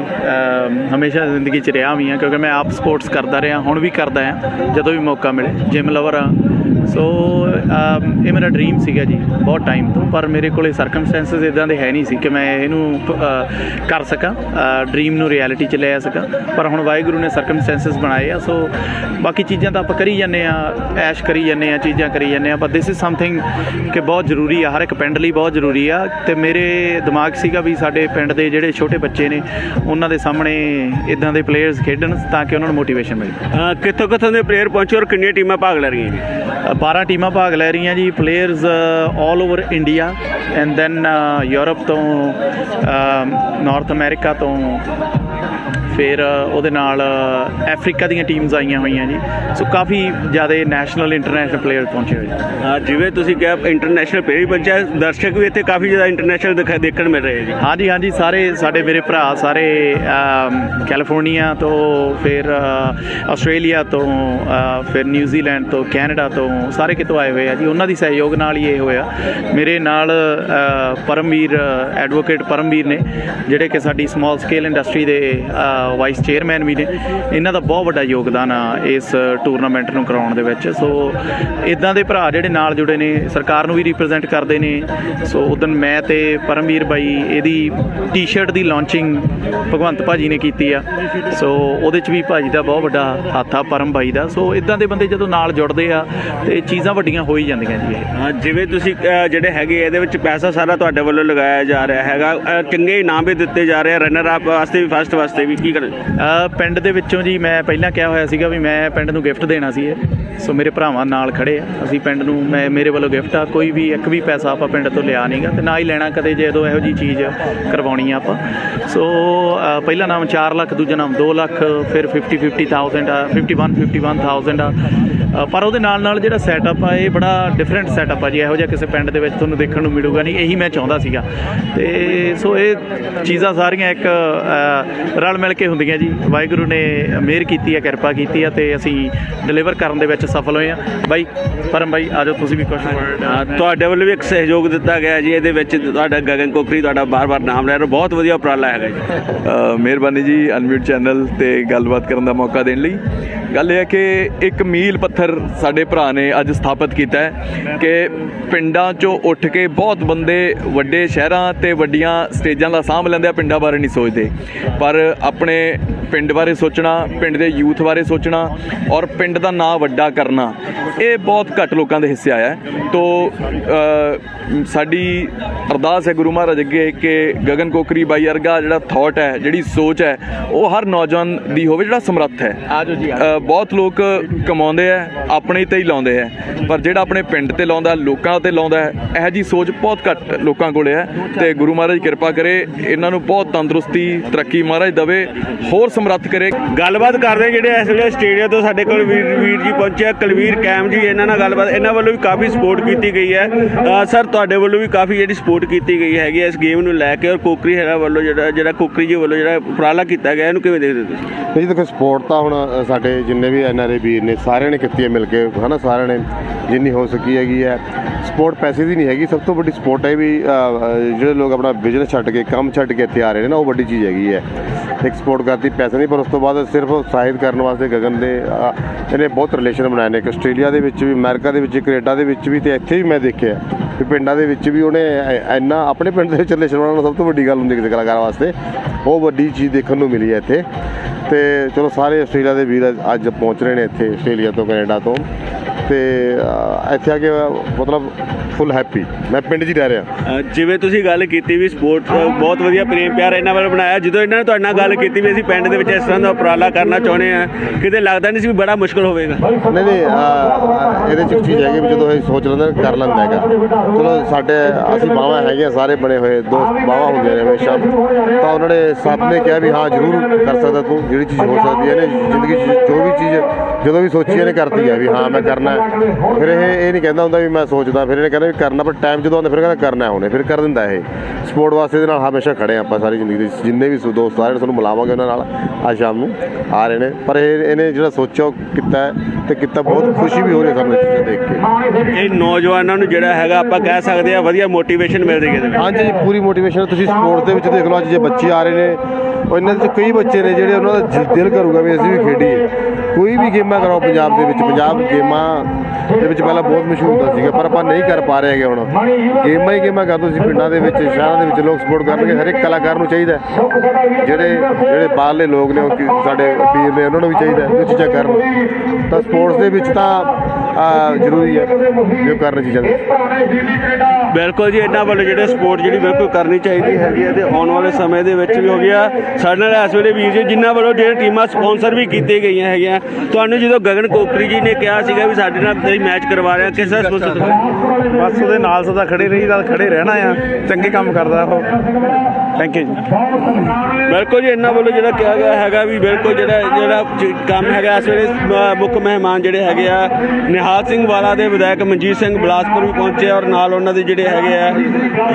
ਹਮੇਸ਼ਾ ਜ਼ਿੰਦਗੀ 'ਚ ਰਿਹਾ ਵੀ ਹਾਂ ਕਿਉਂਕਿ ਮੈਂ ਆਪ ਸਪੋਰਟਸ ਕਰਦਾ ਰਿਹਾ ਹੁਣ ਵੀ ਕਰਦਾ ਹਾਂ। ਜਦੋਂ ਵੀ ਮੌਕਾ ਮਿਲੇ ਜਿਮ ਲਵਰ ਹਾਂ। ਸੋ ਅਮ, ਇਹ ਮੇਰਾ ਡ੍ਰੀਮ ਸੀਗਾ ਜੀ ਬਹੁਤ ਟਾਈਮ ਤੋਂ ਪਰ ਮੇਰੇ ਕੋਲੇ ਸਰਕਮਸਟੈਂਸਸ ਇਦਾਂ ਦੇ ਹੈ ਨਹੀਂ ਸੀ ਕਿ ਮੈਂ ਇਹਨੂੰ ਕਰ ਸਕਾਂ ਡ੍ਰੀਮ ਨੂੰ ਰਿਐਲਿਟੀ ਚ ਲੈ ਆ ਸਕਾਂ। ਪਰ ਹੁਣ ਵਾਹਿਗੁਰੂ ਨੇ ਸਰਕਮਸਟੈਂਸਸ ਬਣਾਏ ਆ ਸੋ ਬਾਕੀ ਚੀਜ਼ਾਂ ਤਾਂ ਆਪਾਂ ਕਰੀ ਜਾਂਦੇ ਆ ਐਸ਼ ਕਰੀ ਜਾਂਦੇ ਆ ਚੀਜ਼ਾਂ ਕਰੀ ਜਾਂਦੇ ਆ ਪਰ ਦਿਸ ਇਜ਼ ਸਮਥਿੰਗ ਕਿ ਬਹੁਤ ਜ਼ਰੂਰੀ ਆ ਹਰ ਇੱਕ ਪਿੰਡ ਲਈ ਬਹੁਤ ਜ਼ਰੂਰੀ ਆ। ਤੇ ਮੇਰੇ ਦਿਮਾਗ ਸੀਗਾ ਵੀ ਸਾਡੇ ਪਿੰਡ ਦੇ ਜਿਹੜੇ ਛੋਟੇ ਬੱਚੇ ਨੇ ਉਹਨਾਂ ਦੇ ਸਾਹਮਣੇ ਇਦਾਂ ਦੇ ਪਲੇਅਰਸ ਖੇਡਣ ਤਾਂ ਕਿ ਉਹਨਾਂ ਨੂੰ ਮੋਟੀਵੇਸ਼ਨ ਮਿਲੇ। ਕਿੱਥੋਂ ਕਿੱਥੋਂ ਦੇ ਪਲੇਅਰ ਪਹੁੰਚੇ ਔਰ ਕਿੰਨੀਆਂ ਟੀਮਾਂ ਭਾਗ ਲੈ ਰਹੀਆਂ ਜੀ 12 ਟੀਮਾਂ ਭਾਗ ਲੈ ਰਹੀਆਂ ਜੀ players 올 over India and then Europe ਤੋਂ ਨਾਰਥ ਅਮਰੀਕਾ ਤੋਂ ਫਿਰ ਉਹਦੇ ਨਾਲ ਅਫਰੀਕਾ ਦੀਆਂ ਟੀਮਸ ਆਈਆਂ ਹੋਈਆਂ ਜੀ। ਸੋ ਕਾਫੀ ਜ਼ਿਆਦਾ ਨੈਸ਼ਨਲ ਇੰਟਰਨੈਸ਼ਨਲ ਪਲੇਅਰ ਪਹੁੰਚੇ ਹੋਏ ਜੀ। ਜਿਵੇਂ ਤੁਸੀਂ ਕਿਹਾ ਇੰਟਰਨੈਸ਼ਨਲ ਪਲੇਅਰ ਵੀ ਪਹੁੰਚਿਆ। ਦਰਸ਼ਕ ਵੀ ਇੱਥੇ ਕਾਫੀ ਜ਼ਿਆਦਾ ਇੰਟਰਨੈਸ਼ਨਲ ਦਿਖਾ ਦੇਖਣ ਮਿਲ ਰਹੇ ਜੀ। ਹਾਂਜੀ ਹਾਂਜੀ ਸਾਰੇ ਸਾਡੇ ਮੇਰੇ ਭਰਾ ਸਾਰੇ ਕੈਲੀਫੋਰਨੀਆ ਤੋਂ ਫਿਰ ਆਸਟ੍ਰੇਲੀਆ ਤੋਂ ਫਿਰ ਨਿਊਜ਼ੀਲੈਂਡ ਤੋਂ ਕੈਨੇਡਾ ਤੋਂ ਸਾਰੇ ਕਿਤੋਂ ਆਏ ਹੋਏ ਆ ਜੀ। ਉਹਨਾਂ ਦੀ ਸਹਿਯੋਗ ਨਾਲ ਹੀ ਇਹ ਹੋਇਆ। ਮੇਰੇ ਨਾਲ ਪਰਮਵੀਰ ਐਡਵੋਕੇਟ ਪਰਮਵੀਰ ਨੇ ਜਿਹੜੇ ਕਿ ਸਾਡੀ ਸਮਾਲ ਸਕੇਲ ਇੰਡਸਟਰੀ ਦੇ ਵਾਈਸ ਚੇਅਰਮੈਨ ਵੀ ਨੇ। ਇਹਨਾਂ ਦਾ ਬਹੁਤ ਵੱਡਾ ਯੋਗਦਾਨ ਆ ਇਸ ਟੂਰਨਾਮੈਂਟ ਨੂੰ ਕਰਾਉਣ ਦੇ ਵਿੱਚ। ਸੋ ਇਦਾਂ ਦੇ ਭਰਾ ਜਿਹੜੇ ਨਾਲ ਜੁੜੇ ਨੇ, ਸਰਕਾਰ ਨੂੰ ਵੀ ਰਿਪਰੈਜ਼ੈਂਟ ਕਰਦੇ ਨੇ। ਸੋ ਉਦੋਂ ਮੈਂ ਤੇ ਪਰਮਵੀਰ ਬਾਈ ਇਹਦੀ ਟੀ-ਸ਼ਰਟ ਦੀ ਲਾਂਚਿੰਗ ਭਗਵੰਤ ਭਾਜੀ ਨੇ ਕੀਤੀ ਆ। ਸੋ ਉਹਦੇ ਚ ਵੀ ਭਾਜੀ ਦਾ ਬਹੁਤ ਵੱਡਾ ਹੱਥ ਆ, ਪਰਮ ਬਾਈ ਦਾ। ਸੋ ਇਦਾਂ ਦੇ ਬੰਦੇ ਜਦੋਂ ਨਾਲ ਜੁੜਦੇ ਆ, ਤੇ ਚੀਜ਼ਾਂ ਵੱਡੀਆਂ ਹੋ ਹੀ ਜਾਂਦੀਆਂ ਜੀ ਇਹ। ਹਾਂ, ਜਿਵੇਂ ਤੁਸੀਂ ਜਿਹੜੇ ਹੈਗੇ ਇਹਦੇ ਵਿੱਚ ਪੈਸਾ ਸਾਰਾ ਤੁਹਾਡੇ ਵੱਲੋਂ ਲਗਾਇਆ ਜਾ ਰਿਹਾ ਹੈਗਾ। ਚੰਗੇ ਇਨਾਮ ਵੀ ਦਿੱਤੇ ਜਾ ਰਹੇ ਆ ਰਨਰ ਅਪ ਵਾਸਤੇ ਵੀ ਫਸਟ ਵਾਸਤੇ ਵੀ। ਕੀ ਕਰ ਅ, ਪਿੰਡ ਦੇ ਵਿੱਚੋਂ ਜੀ ਮੈਂ ਪਹਿਲਾਂ ਕਿਹਾ ਹੋਇਆ ਸੀਗਾ ਵੀ ਮੈਂ ਪਿੰਡ ਨੂੰ ਗਿਫਟ ਦੇਣਾ ਸੀ ਇਹ। ਸੋ ਮੇਰੇ ਭਰਾਵਾਂ ਨਾਲ ਖੜੇ ਆ। ਅਸੀਂ ਪਿੰਡ ਨੂੰ ਮੈਂ ਮੇਰੇ ਵੱਲੋਂ ਗਿਫਟ ਆ। ਕੋਈ ਵੀ ਇੱਕ ਵੀ ਪੈਸਾ ਆਪਾਂ ਪਿੰਡ ਤੋਂ ਲਿਆ ਨਹੀਂਗਾ ਤੇ ਨਾ ਹੀ ਲੈਣਾ ਕਦੇ ਜੇ ਜਦੋਂ ਇਹੋ ਜੀ ਚੀਜ਼ ਕਰਵਾਉਣੀ ਆ ਆਪਾਂ। ਸੋ ਅ, ਪਹਿਲਾ ਨਾਮ 4 ਲੱਖ ਦੂਜਾ ਨਾਮ 2 ਲੱਖ ਫਿਰ 50 50000 ਆ 51 51000 ਆ। ਪਰ ਉਹਦੇ ਨਾਲ ਨਾਲ ਜਿਹੜਾ ਸੈਟਅਪ ਆ ਇਹ ਬੜਾ ਡਿਫਰੈਂਟ ਸੈਟਅਪ ਆ ਜੀ। ਇਹੋ ਜਿਹਾ ਕਿਸੇ ਪਿੰਡ ਦੇ ਵਿੱਚ ਤੁਹਾਨੂੰ ਦੇਖਣ ਨੂੰ ਮਿਲੂਗਾ ਨਹੀਂ। ਇਹੀ ਮੈਂ ਚਾਹੁੰਦਾ ਸੀਗਾ। ਤੇ ਸੋ ਇਹ ਚੀਜ਼ਾਂ ਸਾਰੀਆਂ ਇੱਕ ਰਲ ਮਿਲ ਕੇ ਹੁੰਦੀਆਂ ਜੀ। ਵਾਹਿਗੁਰੂ ਨੇ ਮਿਹਰ ਕੀਤੀ ਹੈ ਕਿਰਪਾ ਕੀਤੀ ਹੈ ਤੇ ਅਸੀਂ ਡਿਲੀਵਰ ਕਰਨ ਦੇ ਵਿੱਚ ਸਫਲ ਹੋਏ ਆ। ਬਾਈ ਪਰਮ ਬਾਈ ਆਜੋ ਤੁਸੀਂ ਵੀ ਕੁਝ ਤੁਹਾਡੇ ਵੱਲੋਂ ਵੀ ਇੱਕ ਸਹਿਯੋਗ ਦਿੱਤਾ ਗਿਆ ਜੀ ਇਹਦੇ ਵਿੱਚ ਤੁਹਾਡਾ ਗਗਨ ਕੋਕਰੀ ਤੁਹਾਡਾ ਬਾਰ-ਬਾਰ ਨਾਮ ਲੈ ਰਿਹਾ ਬਹੁਤ ਵਧੀਆ ਉਪਰਾਲਾ ਹੈਗਾ ਜੀ। ਮਿਹਰਬਾਨੀ ਜੀ ਅਨਮਿਊਟ ਚੈਨਲ ਤੇ ਗੱਲਬਾਤ ਕਰਨ ਦਾ ਮੌਕਾ ਦੇਣ ਲਈ। ਗੱਲ ਇਹ ਹੈ ਕਿ ਇੱਕ ਮੀਲ ਪੱਥਰ ਸਾਡੇ ਭਰਾ ਨੇ ਅੱਜ ਸਥਾਪਿਤ ਕੀਤਾ ਹੈ ਕਿ ਪਿੰਡਾਂ 'ਚੋਂ ਉੱਠ ਕੇ ਬਹੁਤ ਬੰਦੇ ਵੱਡੇ ਸ਼ਹਿਰਾਂ ਤੇ ਵੱਡੀਆਂ ਸਟੇਜਾਂ ਦਾ ਸਾਂਭ ਲੈਂਦੇ ਆ ਪਿੰਡਾਂ ਬਾਰੇ ਨਹੀਂ ਸੋਚਦੇ। ਪਰ ਆਪਣੇ ਪਿੰਡ ਬਾਰੇ ਸੋਚਣਾ ਪਿੰਡ ਦੇ ਯੂਥ ਬਾਰੇ ਸੋਚਣਾ ਔਰ ਪਿੰਡ ਦਾ ਨਾਂ ਵੱਡਾ ਕਰਨਾ ਇਹ ਬਹੁਤ ਘੱਟ ਲੋਕਾਂ ਦੇ ਹਿੱਸੇ ਆਇਆ ਹੈ। ਤੋ ਸਾਡੀ ਅਰਦਾਸ ਹੈ ਗੁਰੂ ਮਹਾਰਾਜ ਅੱਗੇ ਕਿ ਗਗਨ ਕੋਕਰੀ ਬਾਈ ਵਰਗਾ ਜਿਹੜਾ ਥਾਟ ਹੈ ਜਿਹੜੀ ਸੋਚ ਹੈ ਉਹ ਹਰ ਨੌਜਵਾਨ ਦੀ ਹੋਵੇ ਜਿਹੜਾ ਸਮਰੱਥ ਹੈ। ਆਜੋ ਜੀ ਬਹੁਤ ਲੋਕ ਕਮਾਉਂਦੇ ਆ ਆਪਣੇ ਤੇ ਹੀ ਲਾਉਂਦੇ ਆ ਪਰ ਜਿਹੜਾ ਆਪਣੇ ਪਿੰਡ ਤੇ ਲਾਉਂਦਾ ਲੋਕਾਂ ਤੇ ਲਾਉਂਦਾ ਇਹੋ ਜੀ ਸੋਚ ਬਹੁਤ ਘੱਟ ਲੋਕਾਂ ਕੋਲੇ ਹੈ। ਤੇ ਗੁਰੂ ਮਹਾਰਾਜ ਕਿਰਪਾ ਕਰੇ ਇਹਨਾਂ ਨੂੰ ਬਹੁਤ ਤੰਦਰੁਸਤੀ ਤਰੱਕੀ ਮਹਾਰਾਜ ਦਵੇ ਹੋਰ ਸਮਰੱਥ ਕਰੇ। ਗੱਲਬਾਤ ਕਰਦੇ ਜਿਹੜੇ ਇਸ ਵੇਲੇ ਸਟੇਡੀਅਮ ਤੋਂ ਸਾਡੇ ਕੋਲ ਵੀਰ ਵੀਰ ਜੀ ਪਹੁੰਚੇ ਆ ਕੁਲਵੀਰ ਕੈਮ ਜੀ ਇਹਨਾਂ ਨਾਲ ਗੱਲਬਾਤ ਇਹਨਾਂ ਵੱਲੋਂ ਵੀ ਕਾਫੀ ਸਪੋਰਟ ਕੀਤੀ ਗਈ ਹੈ। ਸਰ ਤੁਹਾਡੇ ਵੱਲੋਂ ਵੀ ਕਾਫੀ ਜਿਹੜੀ ਸਪੋਰਟ ਕੀਤੀ ਗਈ ਹੈਗੀ ਇਸ ਗੇਮ ਨੂੰ ਲੈ ਕੇ ਔਰ ਕੋਕਰੀ ਹੈਗਾ ਵੱਲੋਂ ਜਿਹੜਾ ਜਿਹੜਾ ਕੋਕਰੀ ਜੀ ਵੱਲੋਂ ਜਿਹੜਾ ਉਪਰਾਲਾ ਕੀਤਾ ਗਿਆ ਇਹਨੂੰ ਕਿਵੇਂ ਦੇਖਦੇ ਤੁਸੀਂ? ਨਹੀਂ ਦੇਖੋ ਸਪੋਰਟ ਤਾਂ ਹੁਣ ਸਾਡੇ ਜਿੰਨੇ ਵੀ ਐਨਆਰਏ ਵੀਰ ਨੇ ਸਾਰਿਆਂ ਨੇ ਕੀਤੀ ਹੈ ਮਿਲ ਕੇ ਹਨਾ ਸਾਰਿਆਂ ਨੇ ਜਿੰਨੀ ਹੋ ਸਕੀ ਹੈਗੀ ਹੈ। ਸਪੋਰਟ ਪੈਸੇ ਦੀ ਨਹੀਂ ਹੈਗੀ ਸਭ ਤੋਂ ਵੱਡੀ ਸਪੋਰਟ ਹੈ ਵੀ ਜਿਹੜੇ ਲੋਕ ਆਪਣਾ ਬਿਜ਼ਨਸ ਛੱਡ ਕੇ ਕੰਮ ਛੱਡ ਕੇ ਇੱਥੇ ਆ ਰਹੇ ਨੇ ਨਾ ਉਹ ਵੱਡੀ ਚੀਜ਼ ਹੈਗੀ ਹੈ। ਇੱਕ ਸਪੋਰਟ ਕਰਤੀ ਪੈਸੇ ਨਹੀਂ ਪਰ ਉਸ ਤੋਂ ਬਾਅਦ ਸਿਰਫ ਸਾਹਿਤ ਕਰਨ ਵਾਸਤੇ ਗਗਨ ਦੇ ਅ, ਇਹਨੇ ਬਹੁਤ ਰਿਲੇਸ਼ਨ ਬਣਾਏ ਨੇ। ਇੱਕ ਆਸਟ੍ਰੇਲੀਆ ਦੇ ਵਿੱਚ ਵੀ ਅਮਰੀਕਾ ਦੇ ਵਿੱਚ ਕੈਨੇਡਾ ਦੇ ਵਿੱਚ ਵੀ ਤੇ ਇੱਥੇ ਵੀ ਮੈਂ ਦੇਖਿਆ। ਵੀ ਪਿੰਡਾਂ ਦੇ ਵਿੱਚ ਵੀ ਉਹਨੇ ਐ- ਇੰਨਾ ਆਪਣੇ ਪਿੰਡ ਦੇ ਵਿੱਚ ਰਿਲੇਸ਼ਨ ਬਣਾਉਣਾ ਸਭ ਤੋਂ ਵੱਡੀ ਗੱਲ ਹੁੰਦੀ ਕਿਸੇ ਕਲਾਕਾਰ ਵਾਸਤੇ। ਉਹ ਵੱਡੀ ਚੀਜ਼ ਦੇਖਣ ਨੂੰ ਮਿਲੀ ਹੈ ਇੱਥੇ। ਤੇ ਚਲੋ ਸਾਰੇ ਆਸਟ੍ਰੇਲੀਆ ਦੇ ਵੀਰ ਅੱਜ ਪਹੁੰਚ ਰਹੇ ਨੇ ਇੱਥੇ ਆਸਟ੍ਰੇਲੀਆ ਤੋਂ ਕੈਨੇਡਾ ਤੋਂ। ਤੇ ਇੱਥੇ ਆ ਕੇ ਮਤਲਬ ਫੁੱਲ ਹੈਪੀ ਮੈਂ ਪਿੰਡ 'ਚ ਹੀ ਰਹਿ ਰਿਹਾ। ਜਿਵੇਂ ਤੁਸੀਂ ਗੱਲ ਕੀਤੀ ਵੀ ਸਪੋਰਟ ਬਹੁਤ ਵਧੀਆ ਪ੍ਰੇਮ ਪਿਆਰ ਇਹਨਾਂ ਵੱਲ ਬਣਾਇਆ ਜਦੋਂ ਇਹਨਾਂ ਨੇ ਤੁਹਾਡੇ ਨਾਲ ਗੱਲ ਕੀਤੀ ਵੀ ਅਸੀਂ ਪਿੰਡ ਦੇ ਵਿੱਚ ਇਸ ਤਰ੍ਹਾਂ ਦਾ ਉਪਰਾਲਾ ਕਰਨਾ ਚਾਹੁੰਦੇ ਆ ਕਿਤੇ ਲੱਗਦਾ ਨਹੀਂ ਸੀ ਵੀ ਬੜਾ ਮੁਸ਼ਕਲ ਹੋਵੇਗਾ? ਨਹੀਂ ਨਹੀਂ ਇਹਦੇ 'ਚ ਇੱਕ ਚੀਜ਼ ਹੈਗੀ ਵੀ ਜਦੋਂ ਇਹ ਸੋਚ ਲੈਂਦਾ ਕਰ ਲੈਂਦਾ ਹੈਗਾ। ਚਲੋ ਸਾਡੇ ਅਸੀਂ ਬਾਵਾ ਹੈਗੀਆਂ ਸਾਰੇ ਬਣੇ ਹੋਏ ਦੋਸਤ ਬਾਵਾ ਹੁੰਦੇ ਨੇ ਹਮੇਸ਼ਾ। ਤਾਂ ਉਹਨਾਂ ਨੇ ਸਭ ਨੇ ਕਿਹਾ ਵੀ ਹਾਂ ਜ਼ਰੂਰ ਕਰ ਸਕਦਾ ਤੂੰ ਜਿਹੜੀ ਚੀਜ਼ ਹੋ ਸਕਦੀ ਹੈ ਇਹਨੇ ਜ਼ਿੰਦਗੀ 'ਚ ਜੋ ਵੀ ਚੀਜ਼ ਜਦੋਂ ਵੀ ਸੋਚੀ ਇਹਨੇ ਕਰਤੀ ਹੈ ਵੀ ਹਾਂ ਮੈਂ ਕਰਨਾ ਹੈ। ਫਿਰ ਇਹ ਇਹ ਨਹੀਂ ਕਹਿੰਦਾ ਹੁੰਦਾ ਵੀ ਮੈਂ ਸੋਚਦਾ ਫਿਰ ਇਹਨੇ ਕਹਿੰਦਾ ਵੀ ਕਰਨਾ ਪਰ ਟਾਈਮ ਜਦੋਂ ਆਉਂਦਾ ਫਿਰ ਕਹਿੰਦਾ ਕਰਨਾ ਹੈ ਉਹਨੇ ਫਿਰ ਕਰ ਦਿੰਦਾ ਇਹ। ਸਪੋਰਟ ਵਾਸਤੇ ਇਹਦੇ ਨਾਲ ਹਮੇਸ਼ਾ ਖੜੇ ਆਪਾਂ ਸਾਰੀ ਜ਼ਿੰਦਗੀ ਦੇ ਵਿੱਚ। ਜਿੰਨੇ ਵੀ ਸੋ- ਦੋਸਤ ਸਾਰੇ ਨੇ ਤੁਹਾਨੂੰ ਮਿਲਾਵਾਂਗੇ ਉਹਨਾਂ ਨਾਲ ਅੱਜ ਸ਼ਾਮ ਨੂੰ ਆ ਰਹੇ ਨੇ। ਪਰ ਇਹ ਇਹਨੇ ਜਿਹੜਾ ਸੋਚਿਆ ਉਹ ਕੀਤਾ ਹੈ ਤੇ ਕੀਤਾ ਬਹੁਤ ਖੁਸ਼ੀ ਵੀ ਹੋ ਰਹੀ ਹੈ ਸਾਨੂੰ ਇਹ ਚੀਜ਼ਾਂ ਦੇਖ ਕੇ। ਇਹ ਨੌਜਵਾਨਾਂ ਨੂੰ ਜਿਹੜਾ ਹੈਗਾ ਆਪਾਂ ਕਹਿ ਸਕਦੇ ਆ ਵਧੀਆ ਮੋਟੀਵੇਸ਼ਨ ਮਿਲ ਰਹੀ ਹੈ ਇਹਦੇ ਵਿੱਚ ਹਾਂਜੀ ਜੀ ਪੂਰੀ ਮੋਟੀਵੇਸ਼ਨ ਤੁਸੀਂ ਸਪੋਰਟਸ ਦੇ ਵਿੱਚ ਦੇਖ ਲਓ ਅੱਜ ਜੇ ਬੱਚੇ ਆ ਰਹੇ ਨੇ ਉਹ ਇਹਨਾਂ ਦੇ 'ਚ ਕਈ ਬੱਚੇ ਨੇ ਜਿਹੜੇ ਉਹਨਾਂ ਦਾ ਜ- ਦਿਲ ਕਰੂਗਾ ਵੀ ਅਸੀਂ ਵੀ ਖੇਡੀਏ। ਕੋਈ ਵੀ ਗੇਮਾਂ ਕਰਾਓ ਪੰਜਾਬ ਦੇ ਵਿੱਚ, ਪੰਜਾਬ ਗੇਮਾਂ ਦੇ ਵਿੱਚ ਪਹਿਲਾਂ ਬਹੁਤ ਮਸ਼ਹੂਰ ਹੁੰਦਾ ਸੀਗਾ, ਪਰ ਆਪਾਂ ਨਹੀਂ ਕਰ ਪਾ ਰਹੇ ਹੈਗੇ ਹੁਣ। ਗੇਮਾਂ ਹੀ ਗੇਮਾਂ ਕਰ ਤੁਸੀਂ ਪਿੰਡਾਂ ਦੇ ਵਿੱਚ, ਸ਼ਹਿਰਾਂ ਦੇ ਵਿੱਚ ਲੋਕ ਸਪੋਰਟ ਕਰਨਗੇ ਹਰ ਇੱਕ ਕਲਾਕਾਰ ਨੂੰ ਚਾਹੀਦਾ ਜਿਹੜੇ ਜਿਹੜੇ ਬਾਹਰਲੇ ਲੋਕ ਨੇ, ਉਹ ਸਾਡੇ ਵੀਰ ਨੇ, ਉਹਨਾਂ ਨੂੰ ਵੀ ਚਾਹੀਦਾ ਹੈ ਕਿ ਚੀਜ਼ਾਂ ਕਰਨ। ਤਾਂ ਸਪੋਰਟਸ ਦੇ ਵਿੱਚ ਤਾਂ ਆ, ਜ਼ਰੂਰੀ ਹੈ ਜੋ ਕਰਨ ਚੀਜ਼ਾਂ ਦੇ ਬਿਲਕੁਲ ਜੀ ਇਹਨਾਂ ਵੱਲੋਂ ਜਿਹੜੇ ਸਪੋਰਟ ਜਿਹੜੀ ਬਿਲਕੁਲ ਕਰਨੀ ਚਾਹੀਦੀ ਹੈਗੀ ਹੈ ਤੇ ਆਉਣ ਵਾਲੇ ਸਮੇਂ ਦੇ ਵਿੱਚ ਵੀ ਹੋ ਗਿਆ। ਸਾਡੇ ਨਾਲ ਇਸ ਵੇਲੇ ਵੀਰ ਜੀ ਜਿਨ੍ਹਾਂ ਵੱਲੋਂ ਜਿਹੜੇ ਟੀਮਾਂ ਸਪਾਂਸਰ ਵੀ ਕੀਤੀਆਂ ਗਈਆਂ ਹੈਗੀਆਂ ਤੁਹਾਨੂੰ ਜਦੋਂ ਗਗਨ ਕੋਕਰੀ ਜੀ ਨੇ ਕਿਹਾ ਸੀਗਾ ਵੀ ਸਾਡੇ ਨਾਲ ਤੁਸੀਂ ਮੈਚ ਕਰਵਾ ਰਹੇ ਕਿਸ ਤਰ੍ਹਾਂ ਸਪਾਂਸਰ? ਬਸ ਉਹਦੇ ਨਾਲ ਸਦਾ ਖੜੇ ਰਹੀ ਤਾਂ ਖੜੇ ਰਹਿਣਾ ਆ ਚੰਗੇ ਕੰਮ ਕਰਦਾ ਉਹ। ਥੈਂਕ ਯੂ ਜੀ ਬਿਲਕੁਲ ਜੀ ਇਹਨਾਂ ਵੱਲੋਂ ਜਿਹੜਾ ਕਿਹਾ ਗਿਆ ਹੈਗਾ ਵੀ ਬਿਲਕੁਲ ਜਿਹੜਾ ਜਿਹੜਾ ਕੰਮ ਹੈਗਾ ਇਸ ਵੇਲੇ ਮੁੱਖ ਮਹਿਮਾਨ ਜਿਹੜੇ ਹੈਗੇ ਆ ਨਿਹਾਲ ਸਿੰਘ ਵਾਲਾ ਦੇ ਵਿਧਾਇਕ ਮਨਜੀਤ ਸਿੰਘ ਬਲਾਸਪੁਰ ਵੀ ਪਹੁੰਚੇ ਔਰ ਨਾਲ ਉਹਨਾਂ ਦੇ ਜਿਹੜੇ ਹੈਗੇ ਆ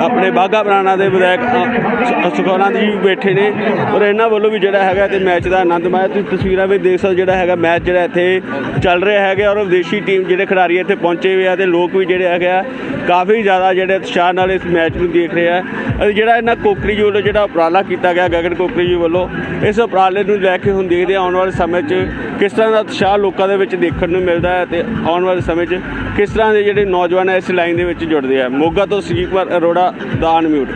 ਆਪਣੇ ਬਾਗਾ ਬਰਾਣਾ ਦੇ ਵਿਧਾਇਕ ਅ, ਸ- ਵੀ ਬੈਠੇ ਨੇ ਔਰ ਇਹਨਾਂ ਵੱਲੋਂ ਵੀ ਜਿਹੜਾ ਹੈਗਾ ਤੇ ਮੈਚ ਦਾ ਆਨੰਦ ਮਾਇਆ ਤੁਸੀਂ ਤਸਵੀਰਾਂ ਵਿੱਚ ਦੇਖ ਸਕਦੇ ਹੋ ਜਿਹੜਾ ਹੈਗਾ ਮੈਚ ਜਿਹੜਾ ਇੱਥੇ ਚੱਲ ਰਿਹਾ ਹੈਗਾ ਔਰ ਵਿਦੇਸ਼ੀ ਟੀਮ ਜਿਹੜੇ ਖਿਡਾਰੀ ਇੱਥੇ ਪਹੁੰਚੇ ਹੋਏ ਆ ਤੇ ਲੋਕ ਵੀ ਜਿਹੜੇ ਹੈਗੇ ਆ ਕਾਫੀ ਜ਼ਿਆਦਾ ਜਿਹੜੇ ਉਤਸ਼ਾਹ ਨਾਲ ਇਸ ਮੈਚ ਨੂੰ ਦੇਖ ਰਹੇ ਆ। ਜਿਹੜਾ ਇਹਨਾਂ ਕੋਕਰੀ ਜੀ ਵੱਲੋਂ ਜਿਹੜਾ ਉਪਰਾਲਾ ਕੀਤਾ ਗਿਆ ਗਗਨ ਕੋਕਰੀ ਜੀ ਵੱਲੋਂ, ਇਸ ਉਪਰਾਲੇ ਨੂੰ ਲੈ ਕੇ ਹੁਣ ਦੇਖਦੇ ਹਾਂ ਆਉਣ ਵਾਲੇ ਸਮੇਂ 'ਚ ਕਿਸ ਤਰ੍ਹਾਂ ਦਾ ਉਤਸ਼ਾਹ ਲੋਕਾਂ ਦੇ ਵਿੱਚ ਦੇਖਣ ਨੂੰ ਮਿਲਦਾ ਹੈ ਤੇ ਆਉਣ ਵਾਲੇ ਸਮੇਂ 'ਚ ਕਿਸ ਤਰ੍ਹਾਂ ਦੇ ਜਿਹੜੇ ਨੌਜਵਾਨ ਹੈ ਇਸ ਲਾਈਨ ਦੇ ਵਿੱਚ ਜੁੜਦੇ ਆ। ਮੋਗਾ ਤੋਂ ਸੁਜੀਤ ਕੁਮਾਰ ਅਰੋੜਾ ਦਾ ਅਨਮਿਊਟ